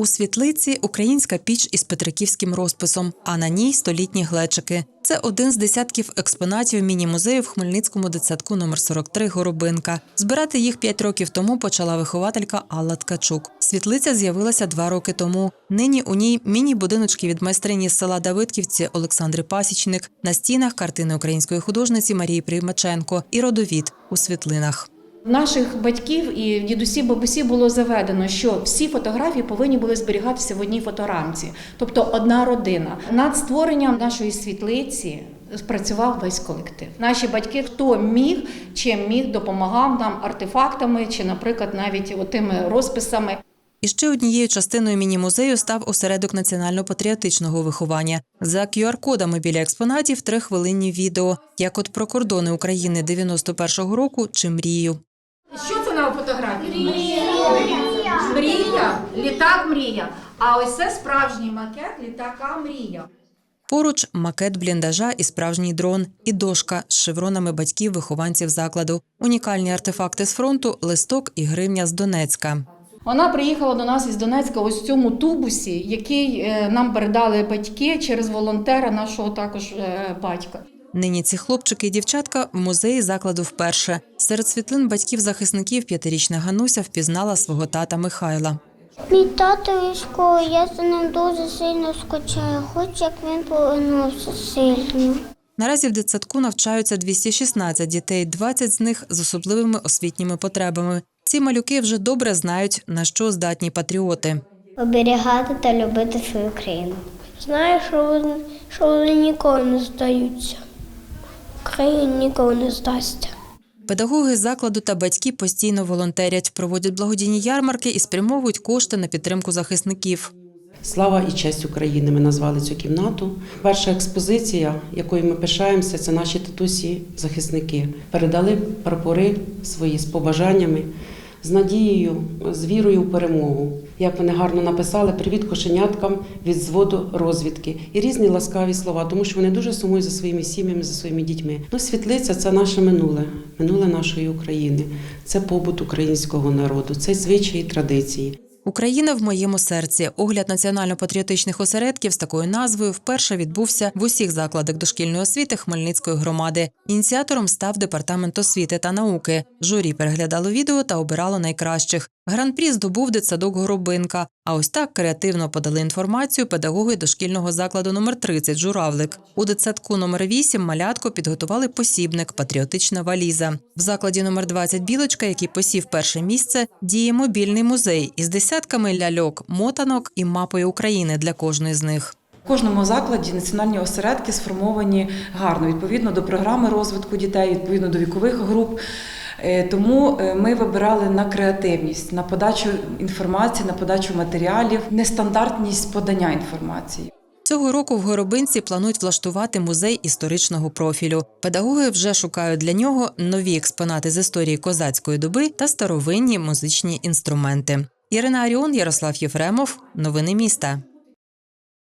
У світлиці українська піч із петриківським розписом, а на ній столітні глечики. Це один з десятків експонатів міні-музею в Хмельницькому дитсадку номер 43 Горобинка. Збирати їх п'ять років тому почала вихователька Алла Ткачук. Світлиця з'явилася два роки тому. Нині у ній міні-будиночки від майстрині з села Давидківці Олександри Пасічник. На стінах картини української художниці Марії Приймаченко і родовід у світлинах. Наших батьків і дідусі, бабусі було заведено, що всі фотографії повинні були зберігатися в одній фоторамці, тобто одна родина. Над створенням нашої світлиці спрацював весь колектив. Наші батьки, хто міг, чим міг, допомагав нам артефактами чи, наприклад, навіть отими розписами. І ще однією частиною міні-музею став осередок національно-патріотичного виховання. За QR-кодами біля експонатів три хвилинні відео, як от про кордони України 91-го року чи мрію. На фотографії? Мрія. Мрія, літак мрія. А ось це справжній макет літака мрія. Поруч макет бліндажа і справжній дрон, і дошка з шевронами батьків вихованців закладу. Унікальні артефакти з фронту, листок і гривня з Донецька. Вона приїхала до нас із Донецька ось в цьому тубусі, який е, нам передали батьки через волонтера нашого також е, батька. Нині ці хлопчики і дівчатка в музеї закладу вперше. Серед світлин батьків захисників п'ятирічна Гануся впізнала свого тата Михайла. Мій тато військовий, я за ним дуже сильно скучаю. Хочу, як він повернувся сильно. Наразі в дитсадку навчаються 216 дітей, 20 з них з особливими освітніми потребами. Ці малюки вже добре знають, на що здатні патріоти. Оберігати та любити свою країну. Знаю, що вони, що вони ніколи не здаються. Україна ніколи не здасться. Педагоги закладу та батьки постійно волонтерять, проводять благодійні ярмарки і спрямовують кошти на підтримку захисників. Слава і честь України. Ми назвали цю кімнату. Перша експозиція, якою ми пишаємося, це наші татусі захисники. Передали прапори свої з побажаннями, з надією, з вірою в перемогу. Як вони гарно написали, привіт кошеняткам від зводу розвідки і різні ласкаві слова, тому що вони дуже сумують за своїми сім'ями, за своїми дітьми. Ну, світлиця це наше минуле, минуле нашої України. Це побут українського народу, це звичаї і традиції. Україна в моєму серці. Огляд національно-патріотичних осередків з такою назвою вперше відбувся в усіх закладах дошкільної освіти Хмельницької громади. Ініціатором став департамент освіти та науки. Журі переглядало відео та обирало найкращих. Гран-прі здобув дитсадок Горобинка. А ось так креативно подали інформацію педагоги дошкільного закладу номер 30 Журавлик. У дитсадку номер 8 малятко підготували посібник Патріотична валіза. В закладі номер 20 Білочка, який посів перше місце, діє мобільний музей із десятками ляльок, мотанок і мапою України для кожної з них. В кожному закладі національні осередки сформовані гарно відповідно до програми розвитку дітей, відповідно до вікових груп. Е, Тому е, ми вибирали на креативність, на подачу інформації, на подачу матеріалів, нестандартність подання інформації. Цього року в Горобинці планують влаштувати музей історичного профілю. Педагоги вже шукають для нього нові експонати з історії козацької доби та старовинні музичні інструменти. Ірина Аріон, Ярослав Єфремов. Новини міста.